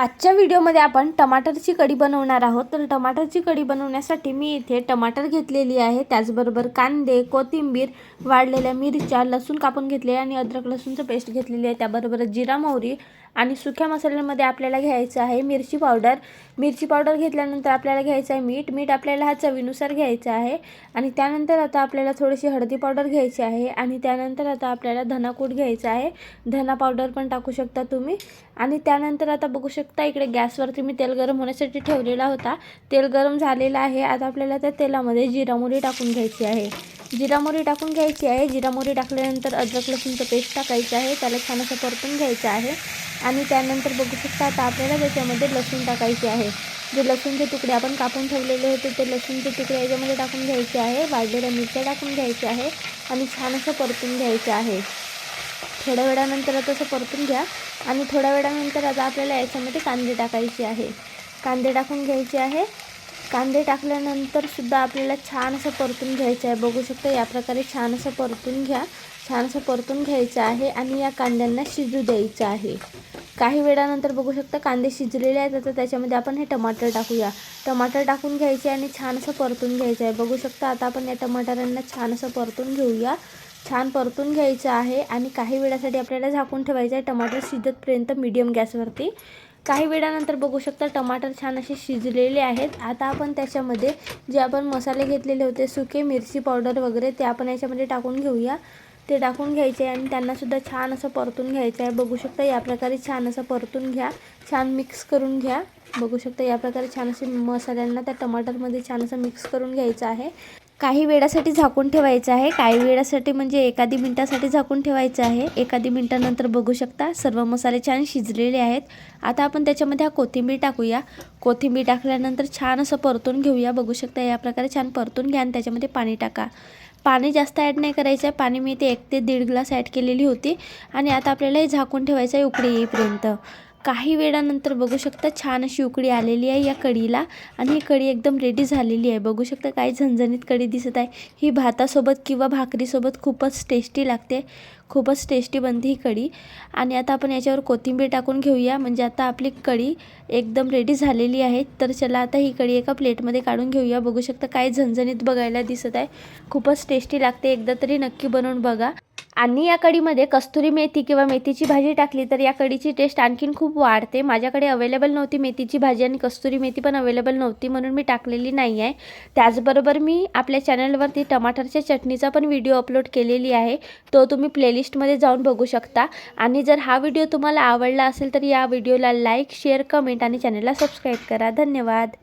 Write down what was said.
आजच्या व्हिडिओमध्ये आपण टमाटरची कढी बनवणार आहोत. तर टमाटरची कढी बनवण्यासाठी मी इथे टमाटर घेतलेली आहे. त्याचबरोबर कांदे कोथिंबीर वाढलेल्या मिरच्या लसूण कापून घेतले आणि अद्रक लसूणचं पेस्ट घेतलेली आहे. त्याबरोबर जिरा मोहरी आणि सुक्या मसाल्यांमध्ये आपल्याला घ्यायचं आहे मिरची पावडर. मिरची पावडर घेतल्यानंतर आपल्याला घ्यायचं आहे मीठ. मीठ आपल्याला हा चवीनुसार घ्यायचं आहे. आणि त्यानंतर आता आपल्याला थोडीशी हळदी पावडर घ्यायची आहे आणि त्यानंतर आता आपल्याला धनाकूट घ्यायचं आहे. धना पावडर पण टाकू शकता तुम्ही. आणि त्यानंतर आता बघू शकता इकडे गॅसवरती मी तेल गरम होण्यासाठी ठेवलेला होता. तेल गरम झालेलं आहे. आता आपल्याला त्या तेलामध्ये जिरा मोहरी टाकून घ्यायची आहे. जिरा मोहरी टाकून घ्यायची आहे. जिरा मोहरी टाकल्यानंतर अद्रक लसूणचं पेस्ट टाकायचं आहे. त्याला छान असं परतून घ्यायचं आहे. आणि त्यानंतर बघू शकता आता आपल्याला त्याच्यामध्ये लसूण टाकायचे आहे. जे लसूणचे तुकडे आपण कापून ठेवलेले होते ते लसूणचे तुकडे याच्यामध्ये टाकून घ्यायचे आहे. वाढलेल्या मिरच्या टाकून घ्यायच्या आहे. आणि छान असं परतून घ्यायचं आहे. थोड्या वेळानंतर आता असं परतून घ्या. आणि थोड्या वेळानंतर आता आपल्याला याच्यामध्ये कांदे टाकायचे आहे. कांदे टाकून घ्यायचे आहे. कांदे टाकल्यानंतर सुद्धा आपल्याला छान असं परतून घ्यायचं आहे. बघू शकता या प्रकारे छान असं परतून घ्या. छान असं परतून घ्यायचं आहे आणि या कांद्यांना शिजू द्यायचं आहे. काही वेळानंतर बघू शकता कांदे शिजलेले आहेत. आता त्याच्यामध्ये आपण हे टमाटर टाकूया. टमाटर टाकून घ्यायचे आणि छान असं परतून घ्यायचं आहे. बघू शकता आता आपण या टमाटरांना छान असं परतून घेऊया. छान परतून घ्यायचं आहे आणि काही वेळासाठी आपल्याला झाकून ठेवायचं आहे टमाटर शिजतपर्यंत मीडियम गॅसवरती काही वेळानंतर बघू शकता टमाटर छान असे शिजलेले आहेत. आता आपण त्याच्यामध्ये जे आपण मसाले घेतलेले होते सुके मिरची पावडर वगैरे ते आपण याच्यामध्ये टाकून घेऊया. ते टाकून घ्यायचे आणि त्यांनासुद्धा छान असं परतून घ्यायचं आहे. बघू शकता या प्रकारे छान असं परतून घ्या. छान मिक्स करून घ्या. बघू शकता या प्रकारे छान असे मसाल्यांना त्या टमाटरमध्ये छान असं मिक्स करून घ्यायचं आहे. काही वेळासाठी झाकून ठेवायचं आहे. काही वेळासाठी म्हणजे एखादी मिनटासाठी झाकून ठेवायचं आहे. एखादी मिनटानंतर बघू शकता सर्व मसाले छान शिजलेले आहेत. आता आपण त्याच्यामध्ये हा कोथिंबीर टाकूया. कोथिंबीर टाकल्यानंतर छान असं परतून घेऊया. बघू शकता या प्रकारे छान परतून घ्या आणि त्याच्यामध्ये पाणी टाका. पाणी जास्त ॲड नाही करायचं आहे. पाणी मी ते एक ते दीड ग्लास ॲड केलेली होती. आणि आता आपल्याला हे झाकून ठेवायचं आहे उकडी येईपर्यंत. काही वेळानंतर बघू शकता छान अशी उकडी आलेली आहे या कढीला आणि ही कढी एकदम रेडी झालेली आहे. बघू शकता काय झणझणीत कढी दिसत आहे. ही भातासोबत किंवा भाकरीसोबत खूपच टेस्टी लागते. खूपच टेस्टी बनते ही कढी आणि आता आपण याच्यावर कोथिंबीर टाकून घेऊया. म्हणजे आता आपली कढी एकदम रेडी झालेली आहे. तर चला आता ही कढी एका प्लेटमध्ये काढून घेऊया. बघू शकता काय झणझणीत बघायला दिसत आहे. खूपच टेस्टी लागते. एकदा तरी नक्की बनवून बघा. आणि या कढीमध्ये कस्तुरी मेथी किंवा मेथीची भाजी टाकली तर या कढीची टेस्ट आणखीन खूप वाढते. माझ्याकडे अवेलेबल नव्हती मेथीची भाजी आणि कस्तुरी मेथी पण अवेलेबल नव्हती म्हणून मी टाकलेली नाही आहे त्याचबरोबर मी आपल्या चॅनलवरती टमाटरच्या चटणीचा पण व्हिडिओ अपलोड केलेली आहे. तो तुम्ही प्लेलिस्टमध्ये जाऊन बघू शकता. आणि जर हा व्हिडिओ तुम्हाला आवडला असेल तर या व्हिडिओला लाईक शेअर कमेंट आणि चॅनलला सबस्क्राईब करा. धन्यवाद.